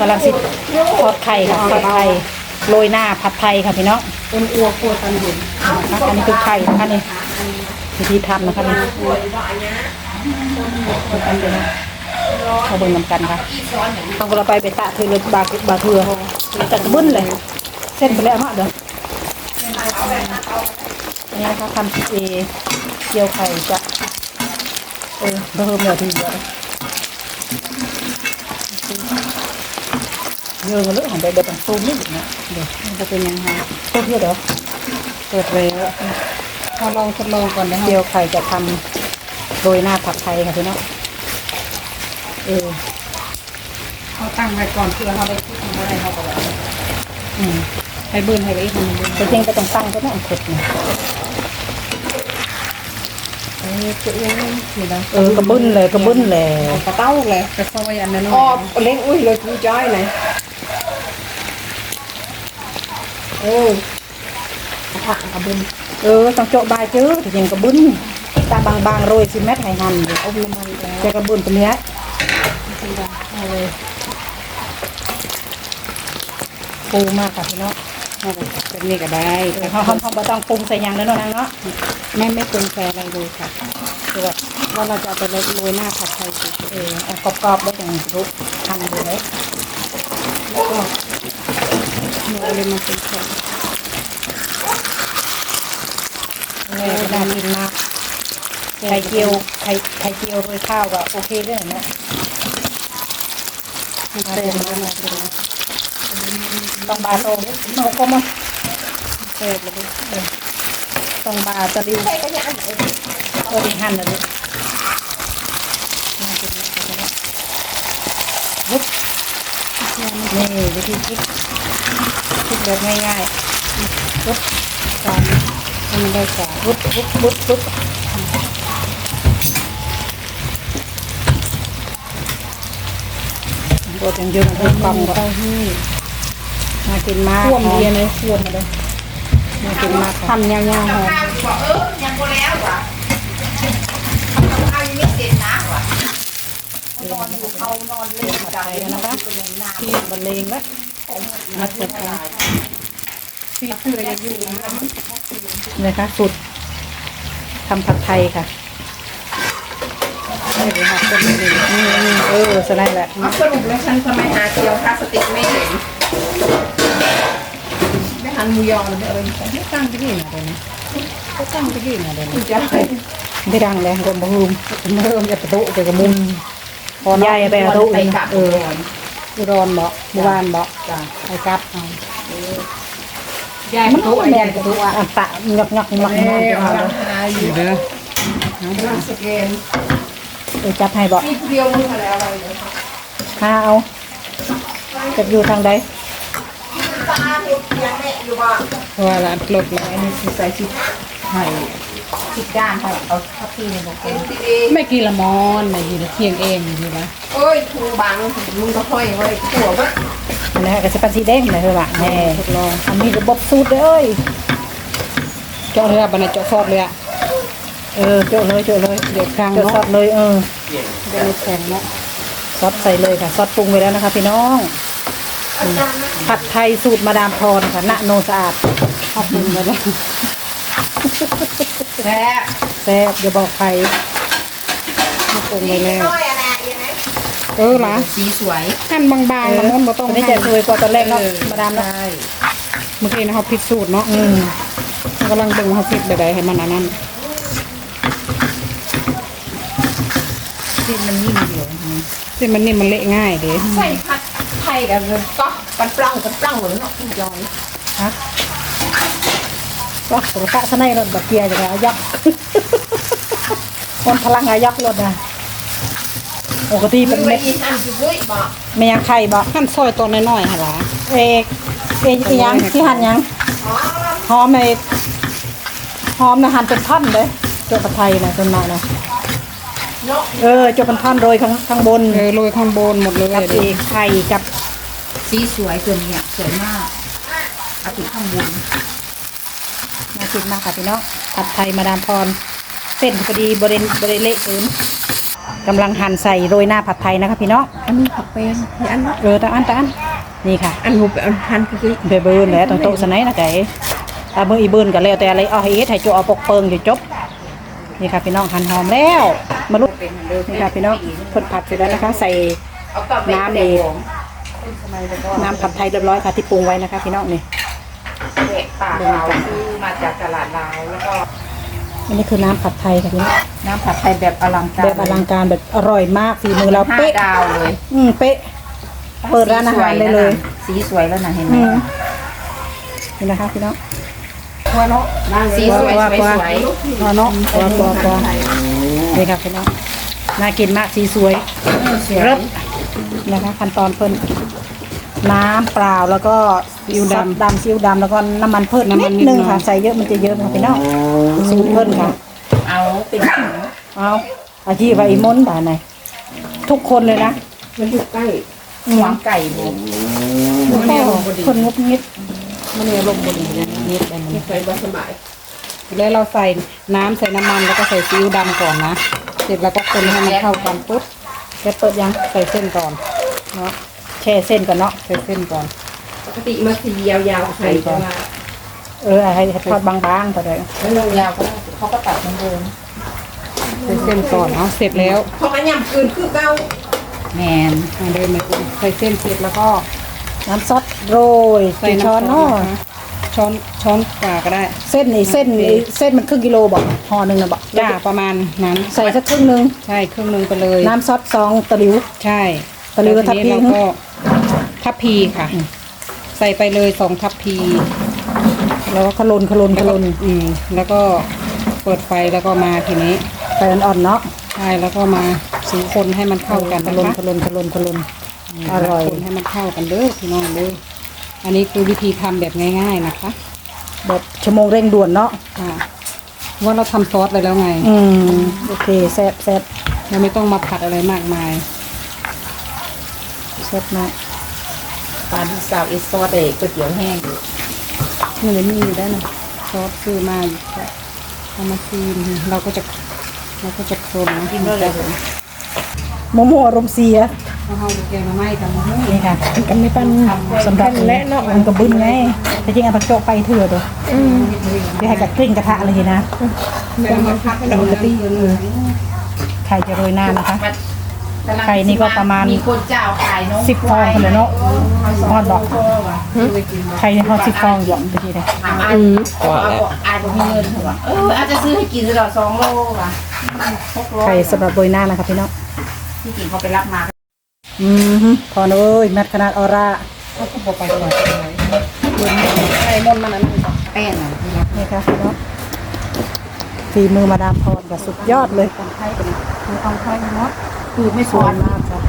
กำลังสิทอดไข่ค่ะทอดไข่โรยหน้าผัดไทยค่ะพี่น้องอ้วนอ้วกอ้วกตันเห็นนะคะอันนี้คือไข่นะคะนี่วิธีทำนะคะนี่เอาเบิ่งนำกันค่ะต้องเราไปไปตะเธอเลยบาบาเถือแต่กระบึ้นเลย เส้นไปแล้วมากเด้ออันนี้นะคะทำเอเจียวไข่จะเออเพิ่มเลยทีเดียว เยอะกันเลยของเด็กเด็กต้องซูมนิดนะเดี๋ยวมันจะเป็นยังไงเพื่อเพื่อเดี๋ยวเปิดเลยพอลองทดลองก่อนนะคเจีรัยวไข่จะทำโรยหน้าผัดไทยค่ะพี่น้องเออเขาตั้งไว้ก่อนเพื่อเขาได้คิดของอะไรเขาก็ได้อืมให้เบิ้ลให้ไว้ทำเบิ้ลแต่จริงก็ต้องตั้งก็ต้องเผ็ดนะเออตัวเองนี่นะเออกระบึ้นเลยกระบึ้นเลยกระเต้าเลยกระเข้าไว้อันนั้นอ๋อเล็กอุ้ยเลยกูจ้อยเลย เออผักกระบุนเออต้องโจ๊ะบายเจ้อแต่จริงกระบึ้นตาบางๆโรยสิเม็ดไห่หั่นเอาลงมันแล้วจะกระบึ้นตัวเนี้ยเอาเลยปูมากค่ะพี่น้องเอาไปแบบนี้ก็ได้แต่เขาเขาเขาบ่ต้องปรุงใส่หยังแล้วเนาะนางเนาะไม่ไม่ปรุงใส่อะไรเลยค่ะคือว่าว่าเราจะเอาไปโรยหน้าผัดไทยสิเออเอากรอบๆแล้วจังรู้ทำดูเลยแล้วก็หนูเอาเลยมาเป็น แค่เออน่ากินมากไข่เจียวไข่ไข่เจียวโรยข้าวก็โอเคเลยเนาะมันเต็มแล้วนะเต็มต้องบาโตโนก็มาเต็มแล้วด้วยต้องบาตะลิวใช่ก็เนี่ยตัวนี้หั่นเลยน่ากินมากเลยวุ๊บนี่วิธีคิด คิดแบบง่ายๆวุ๊บจานให้มันได้จานวุ๊บวุ๊บวุ๊บวุ๊บตัวจังยืนเพิ่มความก็เต้าหู้น่ากินมากท่วมเรียนเลยท่วมมาเลยน่ากินมากค่ะทำยาวๆหอมข้าวบอกเออยังพอแล้วว่ะข้าวยังไม่เสร็จนะว่ะนอนอยู่เขานอนเล่นผัดจับไทยเลยนะนะคะที่บรรเลงแล้ว มาสุกแล้วที่คืออะไรอยู่นะเลยค่ะสุดทำผัดไทยค่ะไม่ได้หักคนเลยอืมอืมเออสไลด์แหละเอาสรุปแล้วฉันทำไมหาเจียวพลาสติกไม่เห็นไม่หันหมูยอเลยเออไม่ตั้งที่นี่อะไรนะก็ตั้งที่นี่อะไรกูนะจ้อยไม่ดังเลยกลมบะฮูมเริ่มจะประตูจะกระมุมพอยายไปเอาตู้ไปเลยกลับเออ อุดรเบาเมื่อวานเบาจ้ะไปกลับเอายายมันตู้แมนกระตุกอะตะหยอกหยอกหยอกหยอกหยอกกำลังหาอยู่เด้อกำลังสแกนเออจับให้บอกนี่เดียวมืออะไรอะไรเลยหาเอาจะอยู่ทางใดตาเห็ดเพียงแม่อยู่บ้านเพราะว่าร้านปลดแล้วอันนี้คือใส่ชิดไข่ ชิดด้านให้เอาทับที่ในบอกเอ็นซีเอไม่กินละมอนไม่กินเที่ยงเองอยู่นะเอ้ยทูบังมึงก็ห้อยไว้หัววะอันนี้ก็จะเป็นสีแดงเลยเธอว่าแน่ทดลองอันนี้ระบบสูตรเลยเจาะเรือบันไดเจาะซอดเลยอะเออโจาะเลยโจาะเลยเดี๋ยวกลางโจาะเนาะซอสเลยเออเดี๋ยวแข็งเนาะซอสใส่เลยค่ะซอสปรุงไว้แล้วนะคะพี่น้องอืมผัดไทยสูตรมาดามพรค่ะณโนสะอาดขอบคุณเลยนะ แซ่บแซ่บอย่าบอกใครมาปรุงไปแล้ว น้อยอะไรยังไงเออล่ะสีสวยหั่นบางๆละมุนบ่ต้องอันนี้หั่จะนสวยกว่าตอนแรกเนาะมาดามเนาะเมื่อกี้นะเขาผิดสูตรเนาะอืมเรากำลังเบิ่งว่าเขาผิดแบบใดให้มันอันนั้นที่มันนิ่มอยู่ที่มันนี่มันเละง่ายเด้ใส่ผัดไทยกันเลยก็ปันปลังปันปลังเหมือนเนาะยอยฮะ ว่าสุขะสนัยรถแบบเกียร์จะเอายักษ์คนพลังอายักษ์รถนะปกติเป็นเม็ดอีหันจุ้ยบอกไม่ยังไข่บ่หั่นซอยตัวน้อยๆหั่นล่ะเอกเอกยังที่หั่นยังหอมในหอมนะหั่นเป็นท่อนเลยจกระไทยนะต้นไม้นะเนะเออจกเป็นท่อนโรยข้างข้างบนเออโรยข้างบนหมดเลยกับเด้เอกไข่กับสีสวยตัวนี้สวยมากเอาติดข้างบน น่ากินมากค่ะพี่น้องผัดไทยมาดามพร เส้นพอดีบริเวณบริเละเกินกำลังหั่นใส่โรยหน้าผัดไทยนะคะพี่น้องอันนี้ผักเป็นที่อันเออตาอันตาอันนี่ค่ะ อันหูไปอันพันคือเบเบิร์นแหละตรงโต๊ะสไนนะไก่ตาเบอร์อีเบิร์นกันแล้วแต่อะไรเอาให้เฮ็ดให้โจเอาปกเปิงอยู่จบนี่ค่ะพี่น้องหั่นหอมแล้วมาลุกนี่ค่ะพี่น้องเพิ่นผัดเสร็จแล้วนะคะ ใส่น้ำนี่น้ำผัดไทยเรียบร้อยค่ะที่ปรุงไว้นะคะพี่น้องนี่เด็ก ปากเราซื้อมาจากตลาดลาวแล้วก็อันนี้คือน้ำผัดไทยค่ะพี่น้องน้ำผัดไทยแบบอลังการแบบอลังการแบบอร่อยมากฝีมือเราห้าเป๊ะดาวเลย อืมเป๊ะ เปิดร้านอาหารได้เลย สีสวยแล้วนะเห็นไหมอืมนี่นะคะพี่น้องทัวเนาะนั่งสีสวยว่าสวยว่าสวยพอเนาะพอพอพอนี่ครับพี่น้องน่ากินมากสีสวยเริ่มนะคะขั้นตอนเพิ่น น้ำเปล่าแล้วก็ซีอิ๊วดำดำซีอิ๊วดำแล้วก็น้ำมันเพิ่มนิดนึงค่ะ ใส่เยอะมันจะเยอะค่ะพี่น้องสูตรเพิ่นค่ะ เอาเป็นหมูเอาอาชีพว่าอีมนต์ด่าไหนทุกคนเลยนะมันอยู่ใกล้หัวไก่หมูคนงบงิดมันเนี่ยลมบดีนะนิดไปนิดไปบ่สบายแล้วเราใส่น้ำใส่น้ำมันแล้วก็ใส่ซีอิ๊วดำก่อนนะ เสร็จแล้วก็คนให้มันเข้ากันปุ๊บจะเปิดยังใส่เส้นก่อนเนาะ แช่เส้นก่อนเนาะใส่เส้นก่อน ปกติมาสียาวๆใส่ก่อนเออให้ให้ทอดบางๆก็ได้ไม่ลงยาวก็ได้เขาก็ตัดเหมือนเดิมใส่เส้นก่อนเนาะเสร็จแล้วพอกันยำคืนคือเก้าแมนอ่าเดินมาใส่เส้นเสร็จแล้วก็ น้ำซอสโรยใส่กี่น้ำช้อนซอเนาะสนะคะช้อนช้อนกว่าก็ได้ เส้นนี่เส้นนี่เส้นมันครึ่งกิโลบอกห่อหนึ่งนะบอกจ้าประมาณนั้นใส่สักครึ่งหนึงใช่ครึ่งหนึงไปเลยน้ำซอสสองตะหลิวใช่ ตะหลิวกับทัพพีแล้ทีนี้เราก็ทัพพีค่ะ ใส่ไปเลยสองทัพพี แล้วก็ขลนขลนขลนอืมแล้วก็เปิดไฟแล้วก็มาทีนี้ไฟอ่อนๆเนาะใช่แล้วก็มาสีคนให้มันเข้ากันขนะลนคะขลนขลนขลนอร่อยคนให้มันเข้ากันเด้อพี่น้องเด้ออันนี้คือวิธีทำแบบง่าย ๆนะคะ แบบชั่วโมงเร่งด่วนเนาะค่ะว่าเราทำซอสไปแล้วไง อืมโอเคแซ่บแซ่บเราไม่ต้องมาผัดอะไรมากมาย แซ่บมากปลาดิสาวอิสซอสเด็กก๋วยเตี๋ยวแห้งนี่เลยมีอยู่ได้นะซอสซื้อมาอยู่ค่ะเอามาซีนเราก็จะเราก็จะคนนะกินได้เลยโมโมอารมณ์เสียเอาเอาแกงมาไหม้กันมานี่ค่ะกันไม่ปั้นสำหรับและเนาะมันกระบึ้นไงแต่จริงๆเอาผักโจกไปเถื่อะเด้อเดี๋ยวให้กับกลิ้งกระทะเลยนะไม่เอามาพักให้เราละตีไข่จะโรยหน้านะคะ ไข่นี่ก็ประมาณมีคนเจ้าขายนมสิบฟองคนเลยเนาะทอดบอกไข่นี่ทอดสิบฟองหย่อนไปทีเดียวถามอาอาจจะมีเงินเหรอเอออาจจะซื้อให้กินตลอดสองโลว่ะหกโลไข่สำหรับโรยหน้านะคะพี่น้องที่กินเขาไปรับมาอืมฮึพอเลยแมทขนาดออร่าเขาก็บอกไปก่อนไอ้มนต์มันนั้นแป้งอะนี่ค่ะพี่น้องฝีมือมาดามพรแบบสุดยอดเลยไข่เป็นมีเอาไข่เนาะ คือไม่สวยมากค่ะ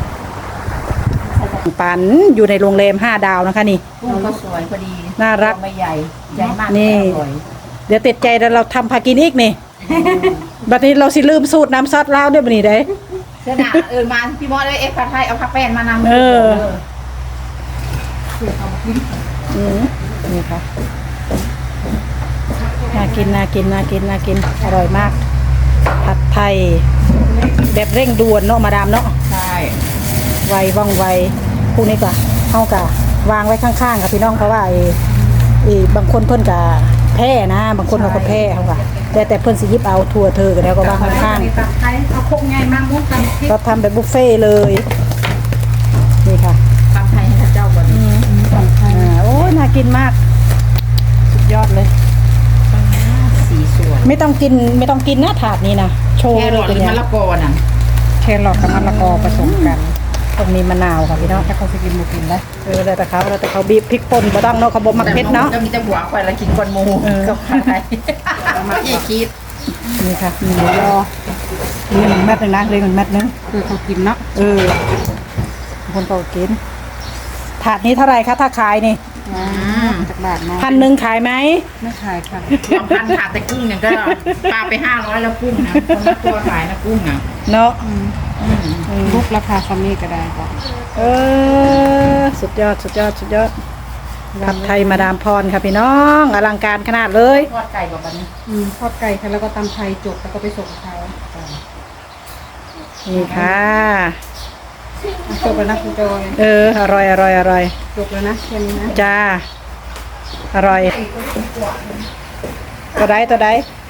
ปันอยู่ในโรงแรมห้าดาวนะคะนี่ กุ้งก็สวยพอดีน่ารักไม่ใหญ่ใหญ่มากนี่อร่อยเดี๋ยวติดใจแล้วเราทำพากินอีกนี่บัดนี้เราสิลืมสูตรน้ำซอสแล้วเด้อบัดนี้เด้ เสื้อหนาเออมาพี่มอสเลยเอฟผัดไทยเอาผักแป้งมานำเออ อืมนี่ค่ะน่ากินน่ากินน่ากินน่ากินอร่อยมาก ผัดไทย แบบเร่งด่วนเนาะมาดามเนาะใช่ไวว่องไวพวกนี้ก็เฮากะวางไว้ข้างๆกับพี่น้องเพราะว่าไอ้ไอ้บางคนเพิ่นกะแพ้นะ บางคนเขาก็แพ้เขาก็แต่แต่เพิ่นสิหยิบเอาทัวเธอกันแล้วก็วางข้างตัดไข่เอาคกไงมามุดกันที่ๆเราทำแบบบุฟเฟ่ต์เลย นี่ค่ะตำไทยให้ข้าเจ้าก่อนอ่าโอ้ยน่ากินมาก สุดยอดเลย สีสวยไม่ต้องกินไม่ต้องกินนะถาดนี้นะโชว์แค่เลรยอเป็นหรือไงมะละกอน่ะแครอทกับมะละกอผสมกันต้องมีมะนาวค่ะพี่น้องถ้าเขาจะกินหมูกินได้เออแล้วแต่เขาแล้วแต่เขาบีบพริกป่นบ่ต้องเนาะเขาบ่มักเผ็ดเนาะก็มีแต่หัวควายละกินก่อนหมูเออ กับผัดไทยมาอีกคิดนี่ค่ะมีหมูยอมีหนึ่งเม็ดหนึ่งนะเลยหนึ่งเม็ดหนึงคือเขากินเนาะเออบางคนก็กินถาดนี้เท่าไหร่คะถ้าขายนี่ จากบาทมาพันหนึ่งขายไหมไม่ขายค่ะลำพันขาดแต่กุ้งเนี่ยก็ปลาไปห้าร้อยแล้วกุ้งนะคนละตัวขายนะกุ้งอะเนาะรูปราคาซัมมี่ก็ได้ก่อนเออ สุดยอดสุดยอดสุดยอดผัดไทยมาดามพรค่ะพี่น้องอลังการขนาดเลยทอดไก่แบบนี้อืมทอดไก่ค่ะแล้วก็ตำไทยจบแล้วก็ไปส่งเขานี่ค่ะ จบแล้วนะคุณจอยเออ อร่อยอร่อยอร่อยจบแล้วนะแค่นี้นะจ้า อร่อยตัวใดตัวใดเ